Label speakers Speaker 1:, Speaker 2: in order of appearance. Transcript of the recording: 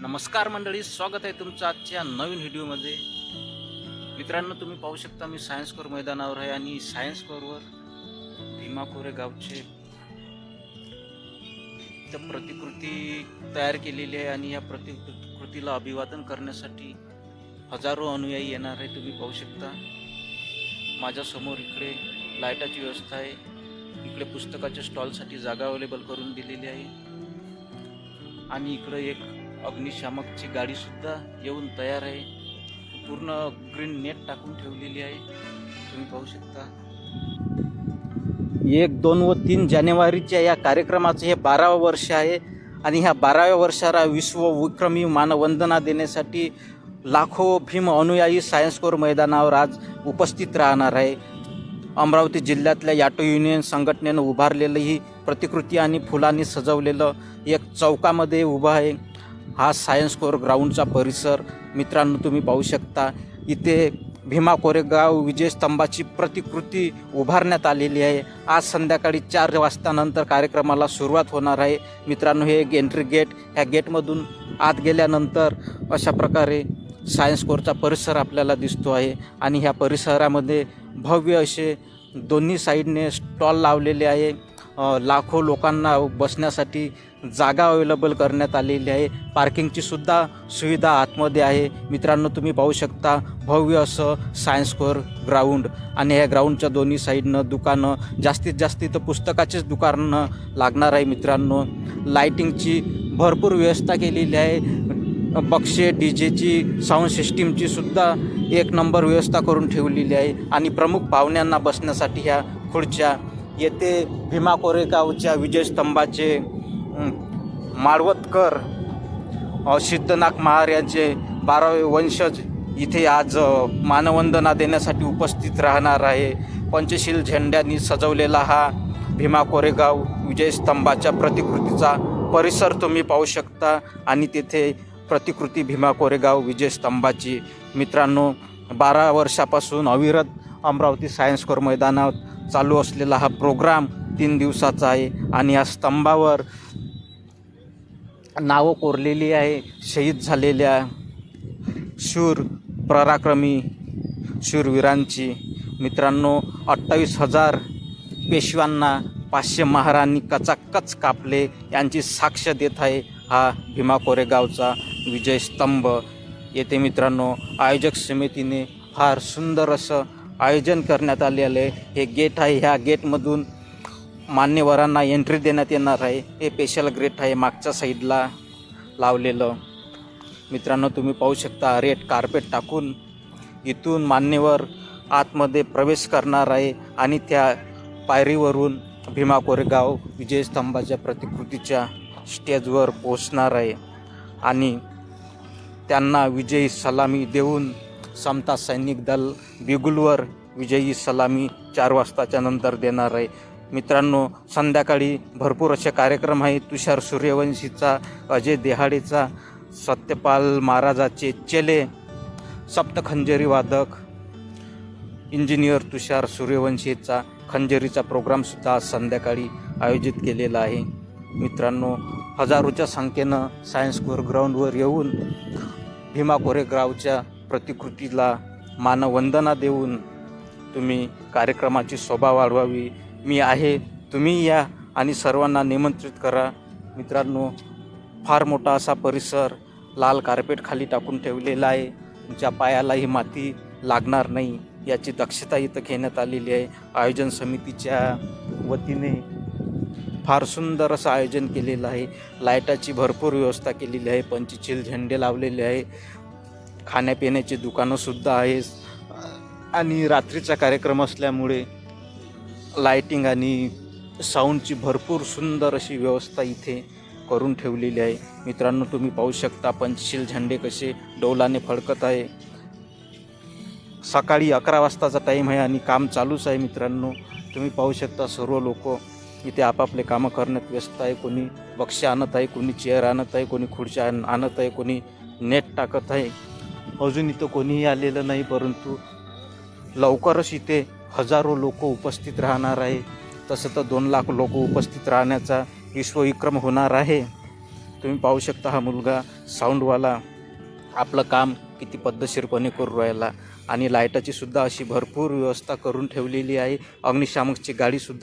Speaker 1: नमस्कार मंडळी स्वागत आहे तुमचं आजच्या नवीन व्हिडिओमध्ये. मित्रांनो तुम्ही पाहू शकता मी सायन्स कोर मैदानावर आहे आणि सायन्स कोरवर भीमा कोरे गावचे प्रतिकृती तयार केलेली आहे आणि या प्रतिकृतीला अभिवादन करण्यासाठी हजारो अनुयायी येणार आहे तुम्ही पाहू शकता. माझ्यासमोर इकडे लाईटाची व्यवस्था आहे. इकडे पुस्तकाच्या स्टॉलसाठी जागा अवेलेबल करून दिलेली आहे. आणि इकडं एक अग्निशामकची गाडीसुद्धा येऊन तयार आहे. पूर्ण ग्रीन नेट टाकून ठेवलेली आहे. तुम्ही पाहू शकता. एक दोन व तीन जानेवारीच्या या कार्यक्रमाचं हे बारावं वर्ष आहे आणि ह्या बाराव्या वर्षाला विश्व विक्रमी मानवंदना देण्यासाठी लाखो भीम अनुयायी सायन्स कोर मैदानावर आज उपस्थित राहणार आहे. अमरावती जिल्ह्यातल्या याटो युनियन संघटनेनं उभारलेलं ही प्रतिकृती आणि फुलांनी सजवलेलं एक चौकामध्ये उभं आहे. हा सायन्स कोर ग्राउंडचा परिसर मित्रांनो तुम्ही पाहू शकता. इथे भीमा कोरेगाव विजयस्तंभाची प्रतिकृती उभारण्यात आलेली आहे. आज संध्याकाळी चार वाजतानंतर कार्यक्रमाला सुरुवात होणार आहे. मित्रांनो हे एक एंट्री गेट ह्या गेटमधून आत गेल्यानंतर अशा प्रकारे सायन्स कोरचा परिसर आपल्याला दिसतो आहे. आणि ह्या परिसरामध्ये भव्य असे दोन्ही साईडने स्टॉल लावलेले आहे. लाखो लोकांना बसण्यासाठी जागा अवेलेबल करण्यात आलेली आहे. पार्किंगची सुद्धा सुविधा आतमध्ये आहे. मित्रांनो तुम्ही पाहू शकता भव्य असं सायन्स कोर ग्राउंड आणि ह्या ग्राउंडच्या दोन्ही साईडनं दुकानं जास्तीत जास्त इथं पुस्तकाचेच दुकानं लागणार आहे मित्रांनो. लाईटिंगची भरपूर व्यवस्था केलेली आहे. बक्षे डी जेची साऊंड सिस्टीमची सुद्धा एक नंबर व्यवस्था करून ठेवलेली आहे. आणि प्रमुख पाहुण्यांना बसण्यासाठी ह्या खुर्च्या येथे भीमा कोरेगावच्या विजयस्तंभाचे माळवतकर सिद्धनाथ महार यांचे बारावे वंशज इथे आज मानवंदना देण्यासाठी उपस्थित राहणार आहे. पंचशील झेंड्यांनी सजवलेला हा भीमा कोरेगाव विजयस्तंभाच्या प्रतिकृतीचा परिसर तुम्ही पाहू शकता आणि तेथे प्रतिकृती भीमा कोरेगाव विजयस्तंभाची. मित्रांनो बारा वर्षापासून अविरत अमरावती सायन्स कोर मैदानात चालू असलेला हा प्रोग्राम तीन दिवसाचा आहे. आणि या स्तंभावर नावं कोरलेली आहे. शहीद झालेल्या शूर पराक्रमी शूरवीरांची मित्रांनो अठ्ठावीस हजार पेशव्यांना पाचशे महारांनी कचाकच कापले यांची साक्ष देत आहे हा भीमा कोरेगावचा विजयस्तंभ येथे मित्रांनो आयोजक समितीने फार सुंदर असं आयोजन करण्यात आलेलं आहे. हे गेट आहे. ह्या गेटमधून मान्यवरांना एंट्री देण्यात येणार आहे. हे स्पेशल गेट आहे. मागच्या साईडला लावलेलं. मित्रांनो तुम्ही पाहू शकता रेड कार्पेट टाकून इथून मान्यवर आतमध्ये प्रवेश करणार आहे आणि त्या पायरीवरून भीमा कोरेगाव विजयस्तंभाच्या प्रतिकृतीच्या स्टेजवर पोचणार आहे. आणि त्यांना विजयी सलामी देऊन समता सैनिक दल बिगुलवर विजयी सलामी चार वाजताच्या नंतर देणार आहे. मित्रांनो संध्याकाळी भरपूर असे कार्यक्रम आहेत. तुषार सूर्यवंशीचा अजय देहाडेचा सत्यपाल महाराजाचे चेले सप्तखंजरी वादक इंजिनियर तुषार सूर्यवंशीचा खंजरीचा प्रोग्रामसुद्धा आज संध्याकाळी आयोजित केलेला आहे. मित्रांनो हजारोच्या संख्येनं सायन्स कोर ग्राउंडवर येऊन भीमा कोरेगावच्या प्रतिकृतीला मानवंदना देऊन तुम्ही कार्यक्रमाची शोभा वाढवावी. मी आहे तुम्ही या आणि सर्वांना निमंत्रित करा. मित्रांनो फार मोठा असा परिसर लाल कार्पेट खाली टाकून ठेवलेला आहे. तुमच्या पायालाही माती लागणार नाही. याची दक्षता इथं घेण्यात आलेली आहे. आयोजन समितीच्या वतीने फार सुंदर असं आयोजन केलेलं आहे. लाईटाची भरपूर व्यवस्था केलेली आहे. पंचशील झेंडे लावलेले आहे. खाण्यापिण्याची दुकानंसुद्धा आहे आणि रात्रीचा कार्यक्रम असल्यामुळे लाईटिंग आणि साऊंडची भरपूर सुंदर अशी व्यवस्था इथे करून ठेवलेली आहे. मित्रांनो तुम्ही पाहू शकता पंचशील झेंडे कसे डौलाने फडकत आहे. सकाळी अकरा वाजताचा टाईम आहे आणि काम चालूच आहे मित्रांनो. तुम्ही पाहू शकता सर्व लोक इथे आपापले कामं करण्यात व्यस्त आहे. कोणी बक्षे आणत आहे कोणी चेअर आणत आहे कोणी खुर्च्या आणत आहे कोणी नेट टाकत आहे. अजून इथं कोणीही आलेलं नाही परंतु लवकरच इथे हजारो लोक उपस्थित राहणार आहे. तसं तर दोन लाख लोक उपस्थित राहण्याचा विश्वविक्रम होणार आहे. तुम्ही पाहू शकता हा मुलगा साऊंडवाला आपलं काम किती पद्धतशीरपणे करू राहिला आणि लाईटाची सुद्धा अशी भरपूर व्यवस्था करून ठेवलेली आहे. अग्निशामकची गाडीसुद्धा